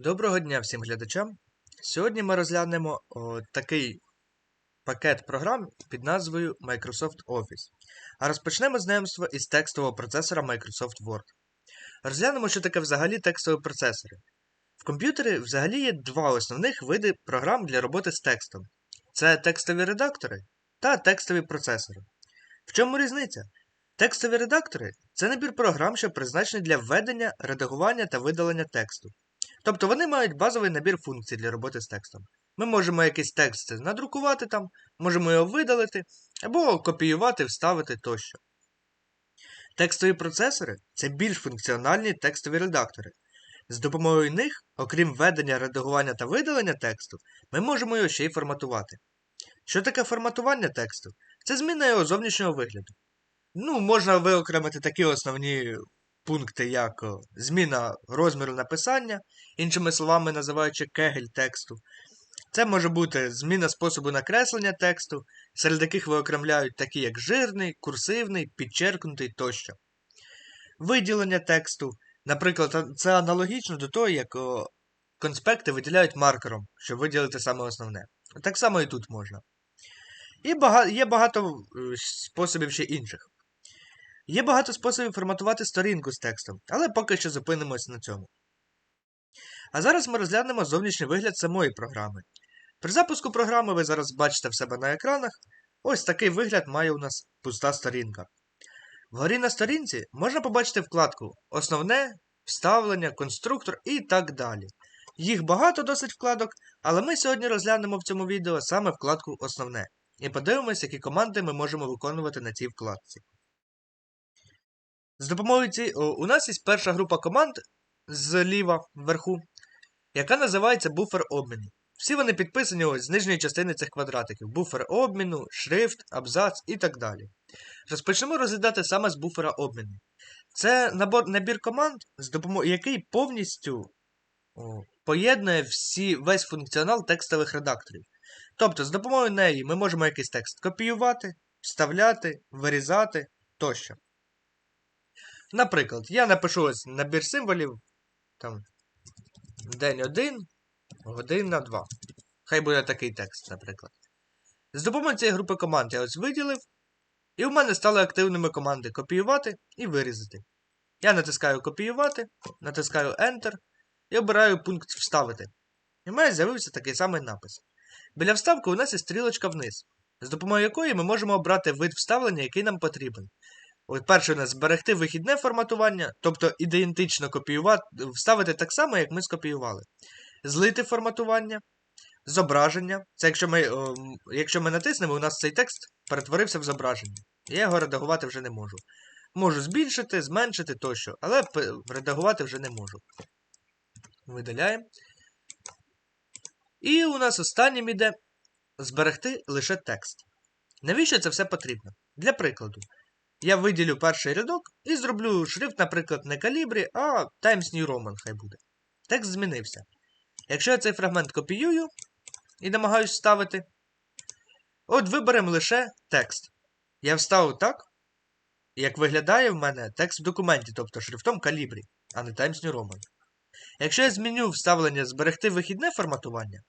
Доброго дня всім глядачам. Сьогодні ми розглянемо о, такий пакет програм під назвою Microsoft Office. А розпочнемо знайомство із текстового процесора Microsoft Word. Розглянемо, що таке взагалі текстові процесори. В комп'ютері взагалі є два основних види програм для роботи з текстом: це текстові редактори та текстові процесори. В чому різниця? Текстові редактори це набір програм, що призначений для введення, редагування та видалення тексту. Тобто вони мають базовий набір функцій для роботи з текстом. Ми можемо якийсь текст надрукувати там, можемо його видалити, або копіювати, вставити тощо. Текстові процесори це більш функціональні текстові редактори. З допомогою них, окрім введення, редагування та видалення тексту, ми можемо його ще й форматувати. Що таке форматування тексту? Це зміна його зовнішнього вигляду. Ну, можна виокремити такі основні пункти, як зміна розміру написання, іншими словами, називаючи кегель тексту. Це може бути зміна способу накреслення тексту, серед яких виокремляють такі, як жирний, курсивний, підчеркнутий тощо. Виділення тексту. Наприклад, це аналогічно до того, як конспекти виділяють маркером, щоб виділити саме основне. Так само і тут можна. І бага... є багато е, способів ще інших. Є багато способів форматувати сторінку з текстом, але поки що зупинимось на цьому. А зараз ми розглянемо зовнішній вигляд самої програми. При запуску програми ви зараз бачите в себе на екранах. Ось такий вигляд має у нас пуста сторінка. Вгорі на сторінці можна побачити вкладку Основне, вставлення, конструктор і так далі. Їх багато досить вкладок, але ми сьогодні розглянемо в цьому відео саме вкладку Основне і подивимося, які команди ми можемо виконувати на цій вкладці. З допомогою цієї у нас є перша група команд зліва вверху, яка називається буфер обміну. Всі вони підписані ось з нижньої частини цих квадратиків: буфер обміну, шрифт, абзац і так далі. Розпочнемо розглядати саме з буфера обміну. Це набор, набір команд, з допомогою який повністю о, поєднує всі, весь функціонал текстових редакторів. Тобто, з допомогою неї ми можемо якийсь текст копіювати, вставляти, вирізати тощо. Наприклад, я напишу ось набір символів. Там день 1, година 2. Хай буде такий текст, наприклад. З допомогою цієї групи команд я ось виділив. І в мене стали активними команди копіювати і вирізати. Я натискаю копіювати, натискаю Enter і обираю пункт Вставити. І в мене з'явився такий самий напис. Біля вставки у нас є стрілочка вниз, з допомогою якої ми можемо обрати вид вставлення, який нам потрібен. Перше у нас зберегти вихідне форматування, тобто ідентично копіювати, вставити так само, як ми скопіювали. Злити форматування, зображення. Це якщо ми о, якщо ми натиснемо, у нас цей текст перетворився в зображення. Я його редагувати вже не можу. Можу збільшити, зменшити тощо, але редагувати вже не можу. Видаляємо. І у нас останнім іде зберегти лише текст. Навіщо це все потрібно? Для прикладу. Я виділю перший рядок і зроблю шрифт, наприклад, не калібрі, а Times New Roman хай буде. Текст змінився. Якщо я цей фрагмент копіюю і намагаюсь вставити, от виберемо лише текст. Я вставив так, як виглядає в мене текст в документі, тобто шрифтом калібрі, а не Times New Roman. Якщо я зміню вставлення зберегти вихідне форматування,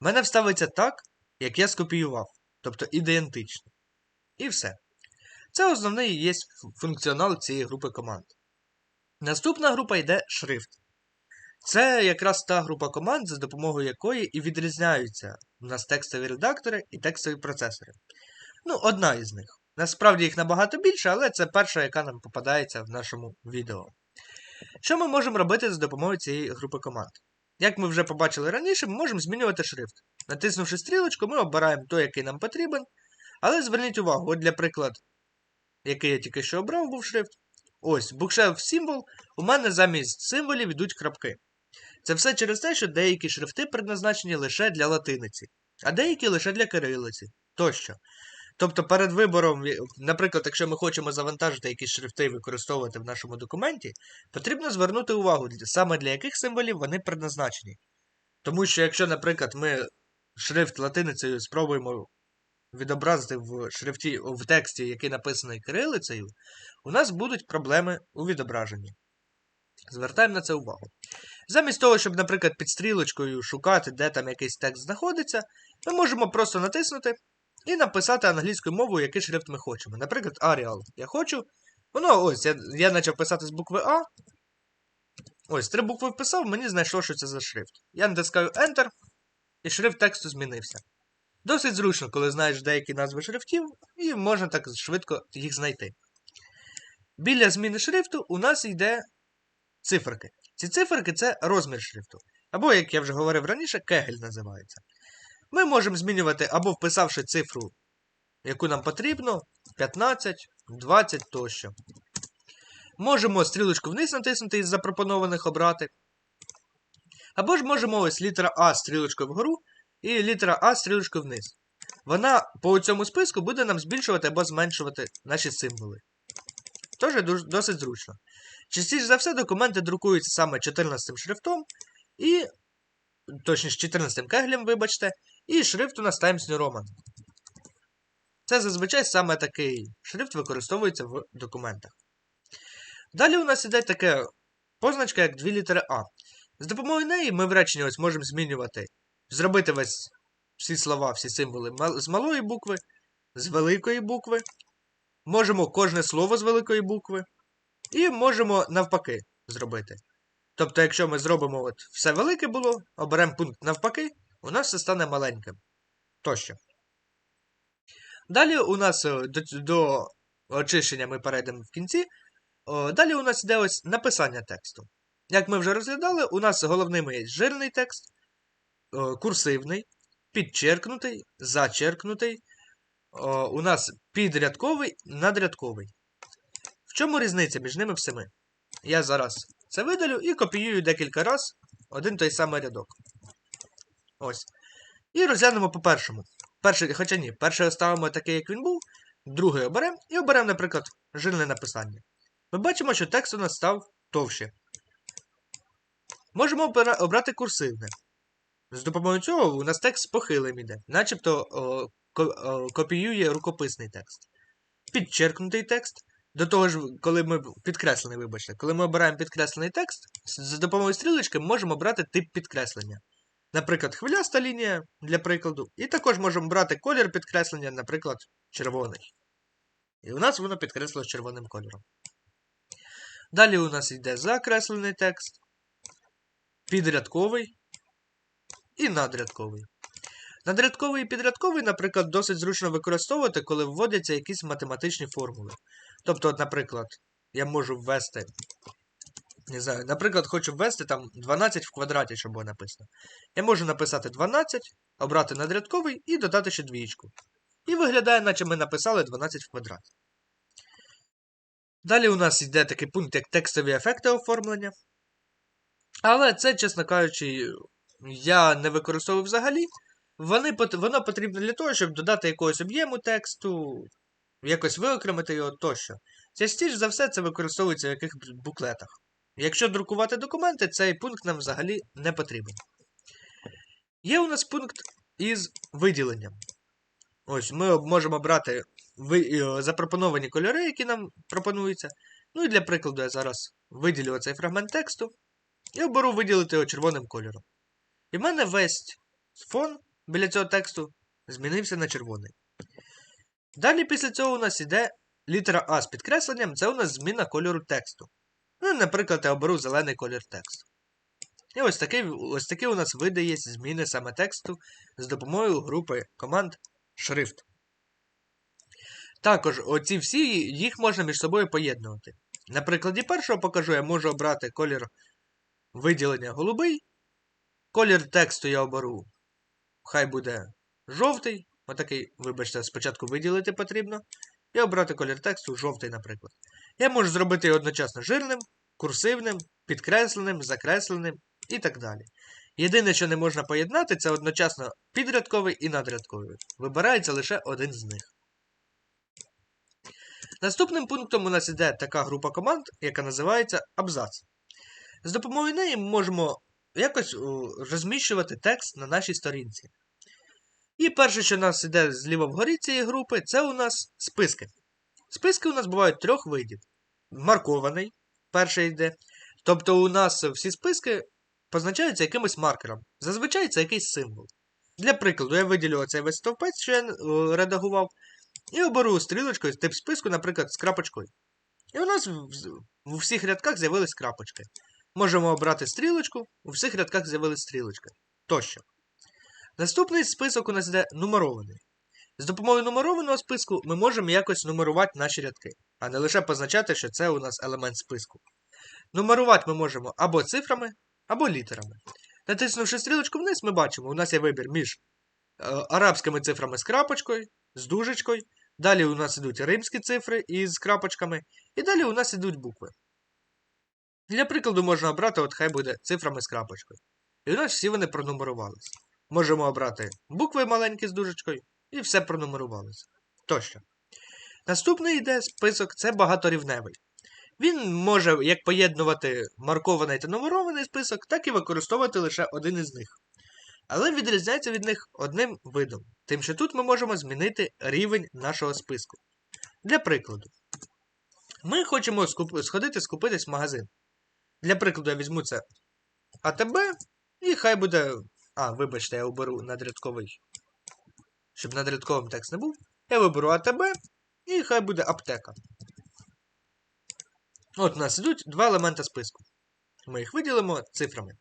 в мене вставиться так, як я скопіював, тобто ідентично. І все. Це основний є функціонал цієї групи команд. Наступна група йде шрифт. Це якраз та група команд, за допомогою якої і відрізняються у нас текстові редактори і текстові процесори. Ну, одна із них. Насправді їх набагато більше, але це перша, яка нам попадається в нашому відео. Що ми можемо робити за допомогою цієї групи команд? Як ми вже побачили раніше, ми можемо змінювати шрифт. Натиснувши стрілочку, ми обираємо той, який нам потрібен. Але зверніть увагу, от для прикладу, який я тільки що обрав, був шрифт. Ось, букшеф символ, у мене замість символів йдуть крапки. Це все через те, що деякі шрифти предназначені лише для латиниці, а деякі лише для кирилиці тощо. Тобто перед вибором, наприклад, якщо ми хочемо завантажити якісь шрифти і використовувати в нашому документі, потрібно звернути увагу, саме для яких символів вони предназначені. Тому що, якщо, наприклад, ми шрифт латиницею спробуємо відобразити в шрифті, в тексті, який написаний кирилицею, у нас будуть проблеми у відображенні. Звертаємо на це увагу. Замість того, щоб, наприклад, під стрілочкою шукати, де там якийсь текст знаходиться, ми можемо просто натиснути і написати англійською мовою, який шрифт ми хочемо. Наприклад, Arial. Я хочу. Воно ось, я, я почав писати з букви А. Ось, три букви вписав, мені знайшло, що це за шрифт. Я натискаю Enter, і шрифт тексту змінився. Досить зручно, коли знаєш деякі назви шрифтів, і можна так швидко їх знайти. Біля зміни шрифту у нас йде циферки. Ці циферки це розмір шрифту. Або, як я вже говорив раніше, кегель називається. Ми можемо змінювати або вписавши цифру, яку нам потрібно, 15, 20 тощо. Можемо стрілочку вниз натиснути із запропонованих обрати. Або ж можемо ось літера А стрілочкою вгору і літера А стрілочкою вниз. Вона по цьому списку буде нам збільшувати або зменшувати наші символи. Тож досить зручно. Частіше за все, документи друкуються саме 14 шрифтом, і, точніше, 14 кеглем, вибачте, і шрифт у нас Times New Roman. Це зазвичай саме такий шрифт використовується в документах. Далі у нас іде таке позначка, як дві літери А. З допомогою неї ми в реченні ось можемо змінювати, зробити весь всі слова, всі символи з малої букви, з великої букви. Можемо кожне слово з великої букви. І можемо навпаки зробити. Тобто, якщо ми зробимо от все велике було, оберемо пункт навпаки, у нас все стане маленьким. Тощо. Далі у нас е, до, до очищення ми перейдемо в кінці. Далі у нас йде ось написання тексту. Як ми вже розглядали, у нас головними є жирний текст, курсивний, підчеркнутий, зачеркнутий. У нас підрядковий, надрядковий. В чому різниця між ними всіми? Я зараз це видалю і копіюю декілька разів один той самий рядок. Ось. І розглянемо по першому. Перший, Хоча ні, перший оставимо такий, як він був, другий оберемо і оберемо, наприклад, жирне написання. Ми бачимо, що текст у нас став товще. Можемо обрати курсивне. З допомогою цього у нас текст похилим іде, начебто копіює рукописний текст. Підчеркнутий текст. До того ж, коли ми підкреслений, вибачте, коли ми обираємо підкреслений текст, за допомогою стрілочки можемо брати тип підкреслення. Наприклад, хвиляста лінія для прикладу. І також можемо брати колір підкреслення, наприклад, червоний. І у нас воно підкреслилось червоним кольором. Далі у нас йде закреслений текст, підрядковий і надрядковий. Надрядковий і підрядковий, наприклад, досить зручно використовувати, коли вводяться якісь математичні формули. Тобто, от, наприклад, я можу ввести. Не знаю, наприклад, хочу ввести там 12 в квадраті, щоб було написано. Я можу написати 12, обрати надрядковий і додати ще двічку. І виглядає, наче ми написали 12 в квадраті. Далі у нас йде такий пункт, як текстові ефекти оформлення. Але це, чесно кажучи, я не використовую взагалі. Вони, Воно потрібно для того, щоб додати якогось об'єму тексту, якось виокремити його тощо. Частіше за все, це використовується в якихось буклетах. Якщо друкувати документи, цей пункт нам взагалі не потрібен. Є у нас пункт із виділенням. Ось, ми можемо брати запропоновані кольори, які нам пропонуються. Ну і для прикладу, я зараз виділю цей фрагмент тексту і оберу виділити його червоним кольором. І в мене весь фон біля цього тексту змінився на червоний. Далі після цього у нас іде літера А з підкресленням, це у нас зміна кольору тексту. Ну, наприклад, я оберу зелений колір тексту. І ось такий ось такий у нас видає зміни саме тексту з допомогою групи команд шрифт. Також оці всі їх можна між собою поєднувати. На прикладі першого покажу, я можу обрати колір виділення голубий. Колір тексту я оберу. Хай буде жовтий. Отакий, вибачте, спочатку виділити потрібно. І обрати колір тексту жовтий, наприклад. Я можу зробити одночасно жирним, курсивним, підкресленим, закресленим і так далі. Єдине, що не можна поєднати, це одночасно підрядковий і надрядковий. Вибирається лише один з них. Наступним пунктом у нас іде така група команд, яка називається абзац. З допомогою неї ми можемо якось розміщувати текст на нашій сторінці. І перше, що у нас йде зліва вгорі цієї групи, це у нас списки. Списки у нас бувають трьох видів: маркований, перший йде, Тобто у нас всі списки позначаються якимось маркером. Зазвичай це якийсь символ. Для прикладу, я виділю оцей весь стовпець, що я е, редагував, і оберу стрілочкою тип списку, наприклад, з крапочкою. І у нас в всіх рядках з'явились крапочки. Можемо обрати стрілочку, у всіх рядках з'явились стрілочки. Тощо. Наступний список у нас йде нумерований. З допомогою нумерованого списку ми можемо якось нумерувати наші рядки, а не лише позначати, що це у нас елемент списку. Нумерувати ми можемо або цифрами, або літерами. Натиснувши стрілочку вниз, ми бачимо, у нас є вибір між е, арабськими цифрами з крапочкою, з дужечкою. Далі у нас йдуть римські цифри із крапочками, і далі у нас йдуть букви. Для прикладу можна обрати, от хай буде цифрами з крапочкою. І у нас всі вони пронумерувалися. Можемо обрати букви маленькі з дужечкою, і все пронумерувалося. Тощо. Наступний йде список це багаторівневий. Він може як поєднувати маркований та нумерований список, так і використовувати лише один із них. Але відрізняється від них одним видом, тим, що тут ми можемо змінити рівень нашого списку. Для прикладу, ми хочемо сходити скупитись в магазин. Для прикладу, я візьму це АТБ, і хай буде. А, вибачте, я оберу надрядковий. Щоб надрядковим текст не був. Я виберу АТБ, і хай буде аптека. От у нас йдуть два елементи списку. Ми їх виділимо цифрами.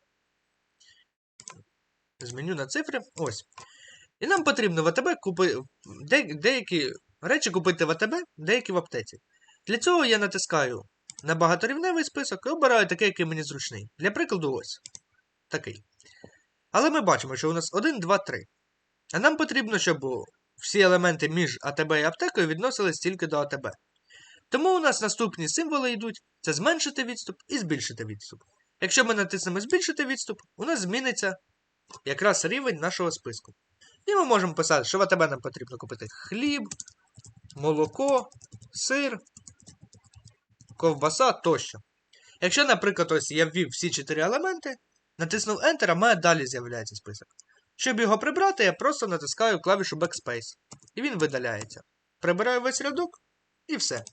Зміню на цифри. Ось. І нам потрібно в АТБ купи... де... деякі речі купити в АТБ, деякі в аптеці. Для цього я натискаю на багаторівневий список і обираю такий, який мені зручний. Для прикладу, ось. Такий. Але ми бачимо, що у нас 1, 2, 3. А нам потрібно, щоб всі елементи між АТБ і аптекою відносились тільки до АТБ. Тому у нас наступні символи йдуть це зменшити відступ і збільшити відступ. Якщо ми натиснемо збільшити відступ, у нас зміниться якраз рівень нашого списку. І ми можемо писати, що в АТБ нам потрібно купити хліб, молоко, сир, ковбаса тощо. Якщо, наприклад, ось я ввів всі чотири елементи, натиснув Enter, а мене далі з'являється список. Щоб його прибрати, я просто натискаю клавішу Backspace. І він видаляється. Прибираю весь рядок і все.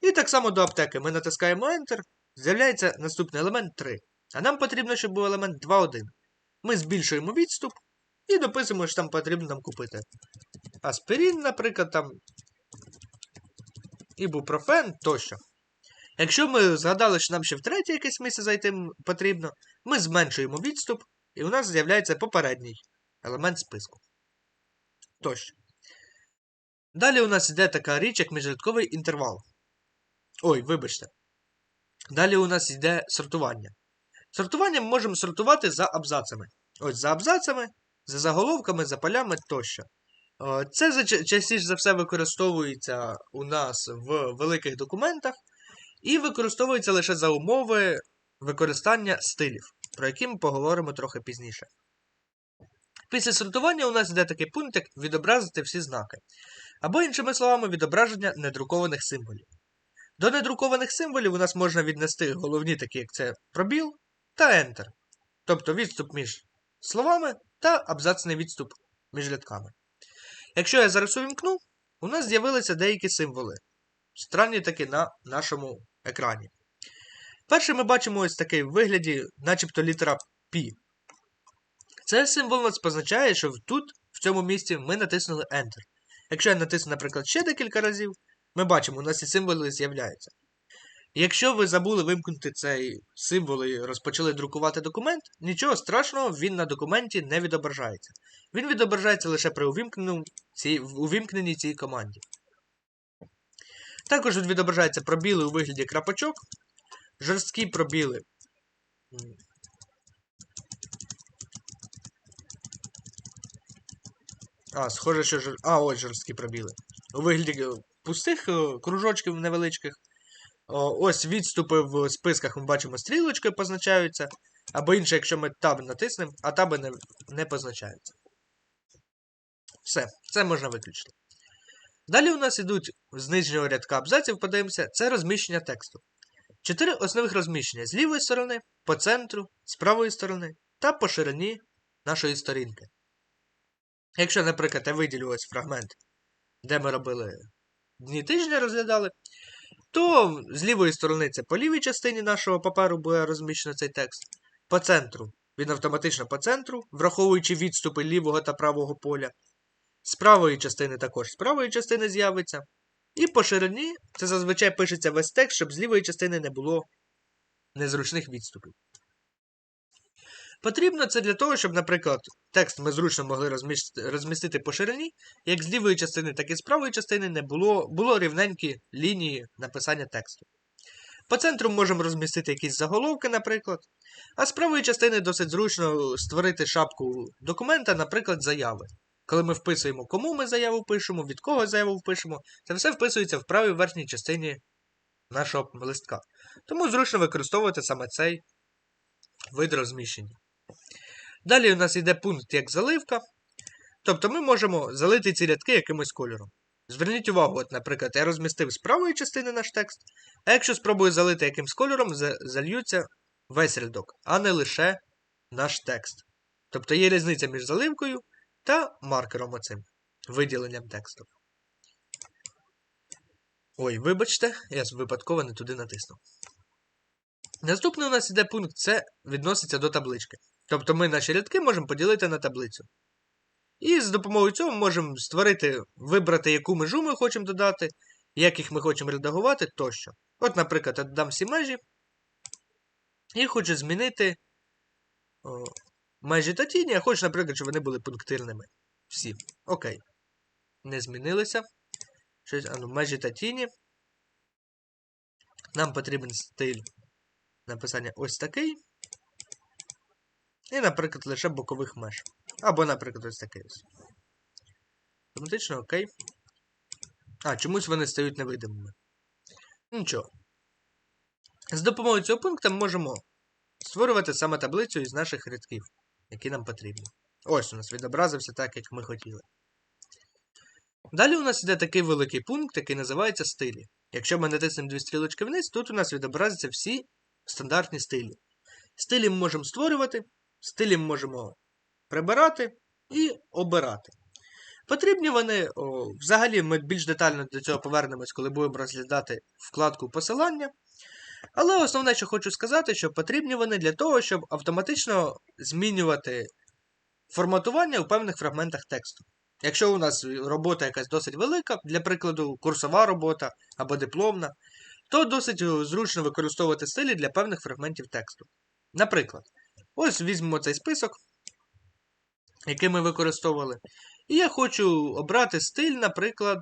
І так само до аптеки ми натискаємо Enter, з'являється наступний елемент 3. А нам потрібно, щоб був елемент 2.1. Ми збільшуємо відступ і дописуємо, що там потрібно нам купити. Аспірин, наприклад, там. Ібупрофен тощо. Якщо ми згадали, що нам ще в третє якесь місце зайти потрібно, ми зменшуємо відступ, і у нас з'являється попередній елемент списку. Тощо. Далі у нас йде така річ, як міжрядковий інтервал. Ой, вибачте. Далі у нас йде сортування. Сортування ми можемо сортувати за абзацами. Ось за абзацами, за заголовками, за полями тощо. Це частіше за все використовується у нас в великих документах і використовується лише за умови використання стилів, про які ми поговоримо трохи пізніше. Після сортування у нас йде такий пункт, як відобразити всі знаки. Або, іншими словами, відображення недрукованих символів. До недрукованих символів у нас можна віднести головні, такі як це пробіл та Enter. Тобто відступ між словами та абзацний відступ між рядками. Якщо я зараз увімкну, у нас з'явилися деякі символи. Странні таки на нашому екрані. Перше ми бачимо ось такий в вигляді, начебто літера P. Це символ нас позначає, що тут, в цьому місці, ми натиснули Enter. Якщо я натисну, наприклад, ще декілька разів, ми бачимо, у нас ці символи з'являються. Якщо ви забули вимкнути цей символ і розпочали друкувати документ, нічого страшного, він на документі не відображається. Він відображається лише при увімкненні цій команді. Також тут відображаються пробіли у вигляді крапочок, жорсткі пробіли. А, схоже, що жор... А, ось жорсткі пробіли. У вигляді пустих е, кружочків невеличких. Ось відступи в списках ми бачимо стрілочкою позначаються. Або інше, якщо ми таб натиснемо, а таби не, не позначаються. Все, це можна виключити. Далі у нас йдуть з нижнього рядка абзаців, подивимося, це розміщення тексту. Чотири основних розміщення з лівої сторони, по центру, з правої сторони та по ширині нашої сторінки. Якщо, наприклад, я виділю ось фрагмент, де ми робили дні тижня розглядали, то з лівої сторони це по лівій частині нашого паперу буде розміщено цей текст. По центру. Він автоматично по центру, враховуючи відступи лівого та правого поля. З правої частини також з правої частини з'явиться. І по ширині це зазвичай пишеться весь текст, щоб з лівої частини не було незручних відступів. Потрібно це для того, щоб, наприклад, текст ми зручно могли розмістити, по ширині, як з лівої частини, так і з правої частини не було було рівненькі лінії написання тексту. По центру можемо розмістити якісь заголовки, наприклад. А з правої частини досить зручно створити шапку документа, наприклад, заяви. Коли ми вписуємо, кому ми заяву пишемо, від кого заяву впишемо, це все вписується в правій верхній частині нашого листка. Тому зручно використовувати саме цей вид розміщення. Далі у нас йде пункт як заливка. Тобто ми можемо залити ці рядки якимось кольором. Зверніть увагу, от, наприклад, я розмістив з правої частини наш текст, а якщо спробую залити якимсь кольором, зальються весь рядок, а не лише наш текст. Тобто є різниця між заливкою та маркером оцим, виділенням тексту. Ой, вибачте, я випадково не туди натиснув. Наступний у нас іде пункт, це відноситься до таблички. Тобто ми наші рядки можемо поділити на таблицю. І з допомогою цього можемо створити, вибрати, яку межу ми хочемо додати, як їх ми хочемо редагувати тощо. От, наприклад, я додам всі межі. І хочу змінити межі та тіні. Я хочу, наприклад, щоб вони були пунктирними. Всі. Окей. Не змінилися. Щось, а ну, межі та тіні. Нам потрібен стиль написання ось такий. І, наприклад, лише бокових меж. Або, наприклад, ось такий ось. Автоматично, окей. А, чомусь вони стають невидимими. Нічого. З допомогою цього пункту ми можемо створювати саме таблицю із наших рядків, які нам потрібні. Ось у нас відобразився так, як ми хотіли. Далі у нас йде такий великий пункт, який називається стилі. Якщо ми натиснемо дві стрілочки вниз, тут у нас відобразяться всі стандартні стилі. Стилі ми можемо створювати, стилі ми можемо прибирати і обирати. Потрібні вони, о, взагалі, ми більш детально до цього повернемось, коли будемо розглядати вкладку посилання. Але основне, що хочу сказати, що потрібні вони для того, щоб автоматично змінювати форматування у певних фрагментах тексту. Якщо у нас робота якась досить велика, для прикладу, курсова робота або дипломна, то досить зручно використовувати стилі для певних фрагментів тексту. Наприклад, ось візьмемо цей список, який ми використовували. І я хочу обрати стиль, наприклад.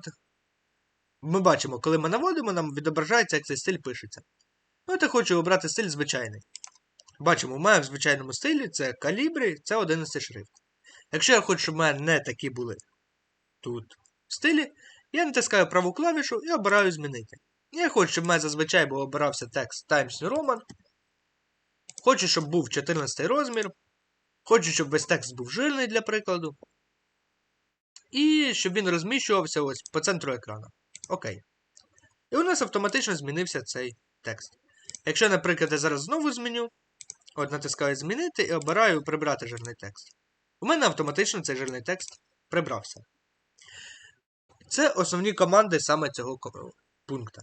Ми бачимо, коли ми наводимо, нам відображається, як цей стиль пишеться. Ну, я хочу обрати стиль звичайний. Бачимо, у мене в звичайному стилі це калібрі, це 11 шрифт. Якщо я хочу, щоб у мене не такі були тут стилі, я натискаю праву клавішу і обираю змінити. Я хочу, щоб у мене зазвичай був обирався текст Times New Roman. Хочу, щоб був 14 розмір. Хочу, щоб весь текст був жирний для прикладу. І щоб він розміщувався ось по центру екрану. Окей. І у нас автоматично змінився цей текст. Якщо, наприклад, я зараз знову зміню, от натискаю Змінити і обираю прибрати жирний текст. У мене автоматично цей жирний текст прибрався. Це основні команди саме цього пункту.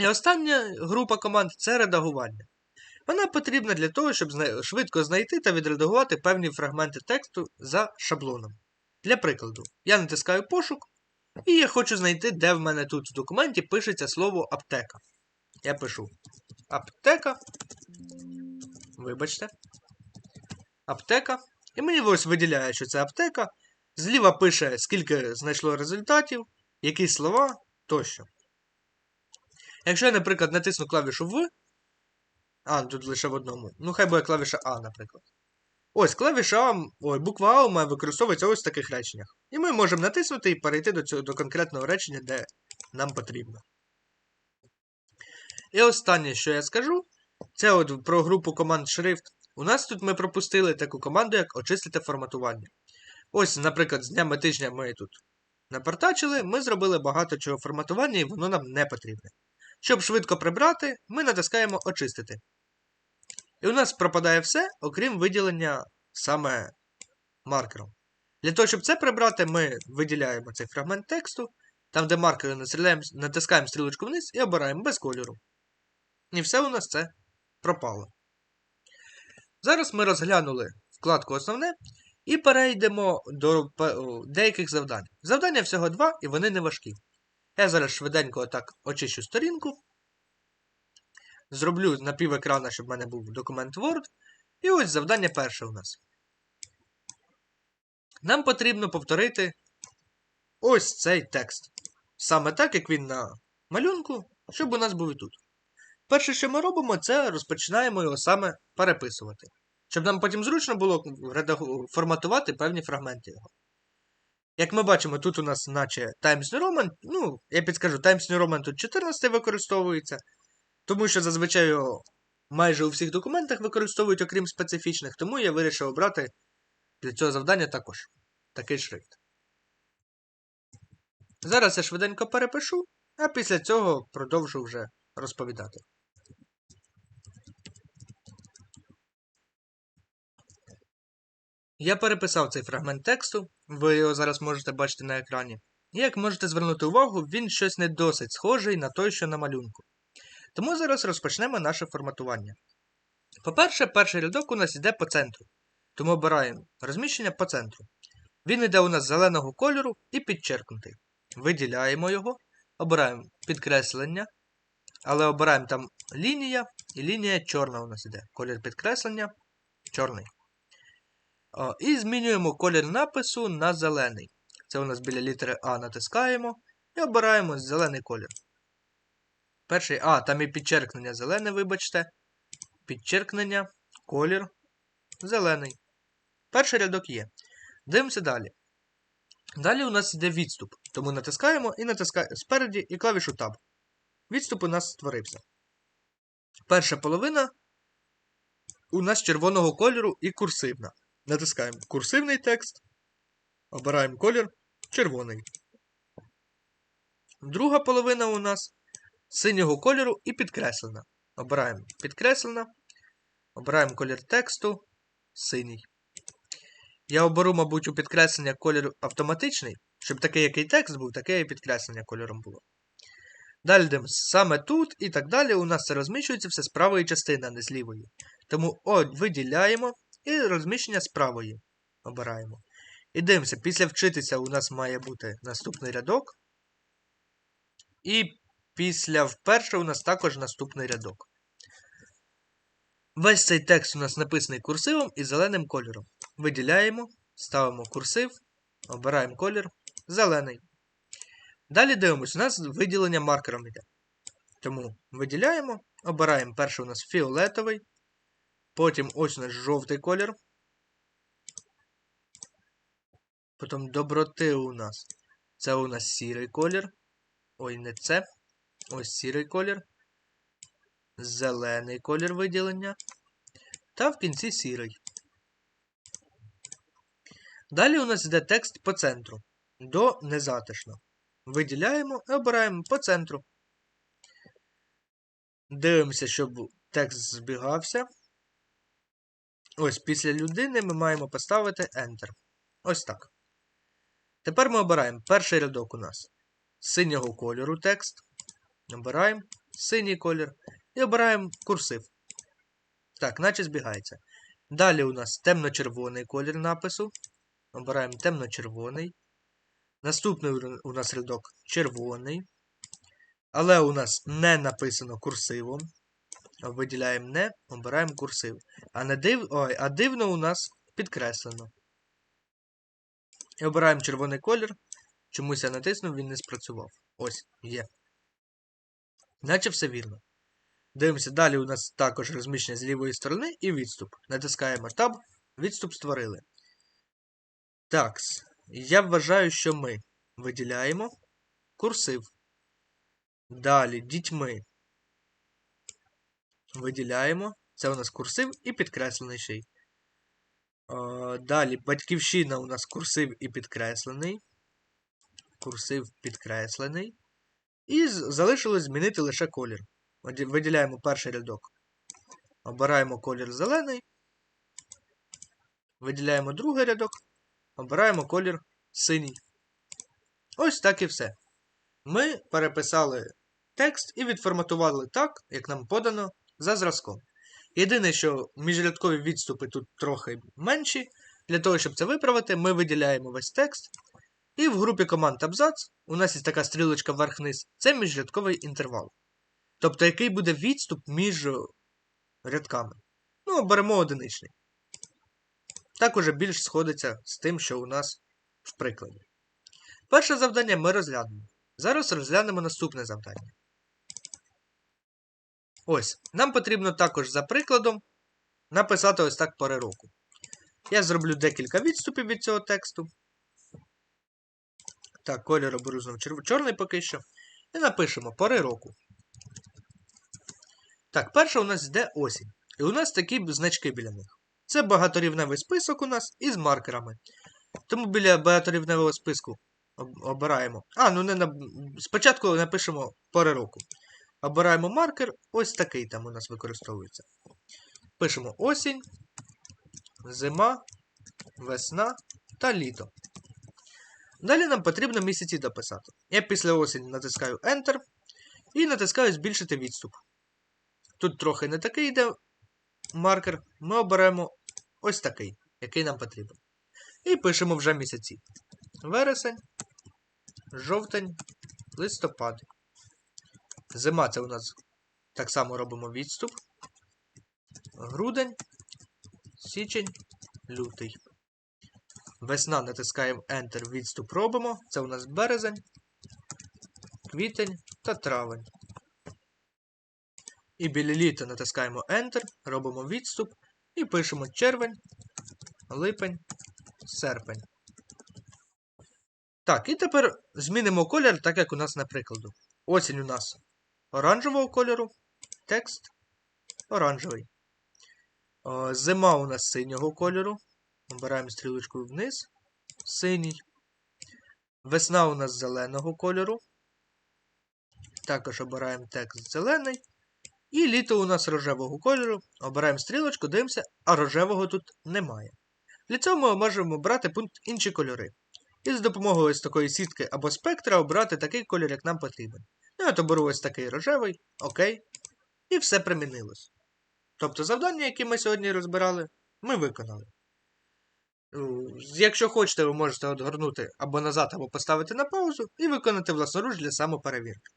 І остання група команд це редагування. Вона потрібна для того, щоб швидко знайти та відредагувати певні фрагменти тексту за шаблоном. Для прикладу, я натискаю пошук, і я хочу знайти, де в мене тут в документі пишеться слово аптека. Я пишу аптека. Вибачте. Аптека. І мені ось виділяє, що це аптека. Зліва пише, скільки знайшло результатів, які слова тощо. Якщо я, наприклад, натисну клавішу В. А, тут лише в одному. Ну, хай буде клавіша А, наприклад. Ось клавіша А, ой, буква А у мене використовується ось в таких реченнях. І ми можемо натиснути і перейти до цього, до конкретного речення, де нам потрібно. І останнє, що я скажу, це от про групу команд шрифт. У нас тут ми пропустили таку команду, як очистити форматування. Ось, наприклад, з днями тижня ми тут напортачили, ми зробили багато чого форматування, і воно нам не потрібне. Щоб швидко прибрати, ми натискаємо Очистити. І у нас пропадає все, окрім виділення саме маркером. Для того, щоб це прибрати, ми виділяємо цей фрагмент тексту Там, де маркери натискаємо стрілочку вниз і обираємо без кольору. І все у нас це пропало. Зараз ми розглянули вкладку Основне і перейдемо до деяких завдань. Завдання всього два, і вони не важкі. Я зараз швиденько отак очищу сторінку. Зроблю на пів екрана, щоб в мене був документ Word. І ось завдання перше у нас. Нам потрібно повторити ось цей текст. Саме так, як він на малюнку, щоб у нас був і тут. Перше, що ми робимо, це розпочинаємо його саме переписувати. Щоб нам потім зручно було форматувати певні фрагменти його. Як ми бачимо, тут у нас наче Times New Roman, ну, я підскажу, Times New Roman тут 14 використовується, тому що зазвичай його майже у всіх документах використовують, окрім специфічних, тому я вирішив обрати для цього завдання також такий шрифт. Зараз я швиденько перепишу, а після цього продовжу вже розповідати. Я переписав цей фрагмент тексту, ви його зараз можете бачити на екрані. І як можете звернути увагу, він щось не досить схожий на той, що на малюнку. Тому зараз розпочнемо наше форматування. По-перше, перший рядок у нас йде по центру. Тому обираємо розміщення по центру. Він йде у нас зеленого кольору і підчеркнутий. Виділяємо його, обираємо підкреслення, але обираємо там лінія, і лінія чорна у нас йде. Колір підкреслення чорний. І змінюємо колір напису на зелений. Це у нас біля літери А натискаємо і обираємо зелений колір. Перший А, там і підчеркнення зелене, вибачте. Підчеркнення, колір зелений. Перший рядок є. Дивимося далі. Далі у нас йде відступ, тому натискаємо і натискаємо спереді і клавішу Tab. Відступ у нас створився. Перша половина у нас червоного кольору і курсивна. Натискаємо курсивний текст. Обираємо колір червоний. Друга половина у нас синього кольору і підкреслена. Обираємо підкреслена. Обираємо колір тексту синій. Я оберу, мабуть, у підкреслення колір автоматичний, щоб такий, який текст був, таке і підкреслення кольором було. Далі йдемо саме тут і так далі. У нас це розміщується все з правої частини, а не з лівої. Тому о, виділяємо і розміщення з правої обираємо. І дивимося, після вчитися у нас має бути наступний рядок. І після вперше у нас також наступний рядок. Весь цей текст у нас написаний курсивом і зеленим кольором. Виділяємо, ставимо курсив, обираємо колір зелений. Далі дивимося, у нас виділення маркером йде. Тому виділяємо, обираємо перший у нас фіолетовий. Потім ось у нас жовтий колір. Потім доброти у нас. Це у нас сірий колір. Ой, не це. Ось сірий колір зелений колір виділення та в кінці сірий. Далі у нас йде текст по центру. До незатишно. Виділяємо і обираємо по центру. Дивимося, щоб текст збігався. Ось після людини ми маємо поставити Enter. Ось так. Тепер ми обираємо перший рядок у нас синього кольору текст. Обираємо синій колір. І обираємо курсив. Так, наче збігається. Далі у нас темно-червоний колір напису. Обираємо темно-червоний. Наступний у нас рядок червоний. Але у нас не написано курсивом. Виділяємо не, обираємо курсив. А не див... Ой, а дивно у нас підкреслено. І обираємо червоний колір. Чомусь я натиснув, він не спрацював. Ось, є. Наче все вірно. Дивимося, далі у нас також розміщення з лівої сторони і відступ. Натискаємо Tab, відступ створили. Так, я вважаю, що ми виділяємо курсив. Далі дітьми. Виділяємо. Це у нас курсив і підкреслений ще й. Далі батьківщина у нас курсив і підкреслений. Курсив підкреслений. І залишилось змінити лише колір. Виділяємо перший рядок. Обираємо колір зелений. Виділяємо другий рядок. Обираємо колір синій. Ось так і все. ми переписали текст і відформатували так, як нам подано за зразком. Єдине, що міжрядкові відступи тут трохи менші. Для того, щоб це виправити, ми виділяємо весь текст. І в групі команд абзац у нас є така стрілочка вверх-вниз. Це міжрядковий інтервал. Тобто, який буде відступ між рядками. Ну, беремо одиничний. Так уже більш сходиться з тим, що у нас в прикладі. Перше завдання ми розглянемо. Зараз розглянемо наступне завдання. Ось, нам потрібно також за прикладом написати ось так пори року. Я зроблю декілька відступів від цього тексту. Так, колір оберу знову чорний поки що. І напишемо пори року. Так, перше у нас йде осінь. І у нас такі значки біля них. Це багаторівневий список у нас із маркерами. Тому біля багаторівневого списку обираємо. А, ну не на... спочатку напишемо пори року. Обираємо маркер, ось такий там у нас використовується. Пишемо осінь, зима, весна та літо. Далі нам потрібно місяці дописати. Я після осінь натискаю Enter і натискаю збільшити відступ. Тут трохи не такий йде маркер. Ми оберемо ось такий, який нам потрібен. І пишемо вже місяці. Вересень, жовтень, листопад. Зима це у нас так само робимо відступ. Грудень, січень, лютий. Весна натискаємо Enter, відступ робимо. Це у нас березень, квітень та травень. І біля літа натискаємо Enter, робимо відступ і пишемо червень, липень, серпень. Так, і тепер змінимо колір, так як у нас на прикладу. Осінь у нас оранжевого кольору, текст оранжевий. Зима у нас синього кольору. Обираємо стрілочкою вниз. Синій. Весна у нас зеленого кольору. Також обираємо текст зелений. І літо у нас рожевого кольору. Обираємо стрілочку, дивимося, а рожевого тут немає. Для цього ми можемо обрати пункт інші кольори. І з допомогою ось такої сітки або спектра обрати такий кольор, як нам потрібен. Ну, от оберу ось такий рожевий, окей. І все примінилось. Тобто завдання, які ми сьогодні розбирали, ми виконали. Якщо хочете, ви можете одгорнути або назад, або поставити на паузу і виконати власноруч для самоперевірки.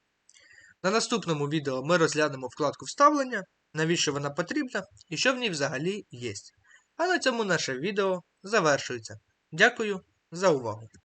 На наступному відео ми розглянемо вкладку вставлення, навіщо вона потрібна і що в ній взагалі є. А на цьому наше відео завершується. Дякую за увагу!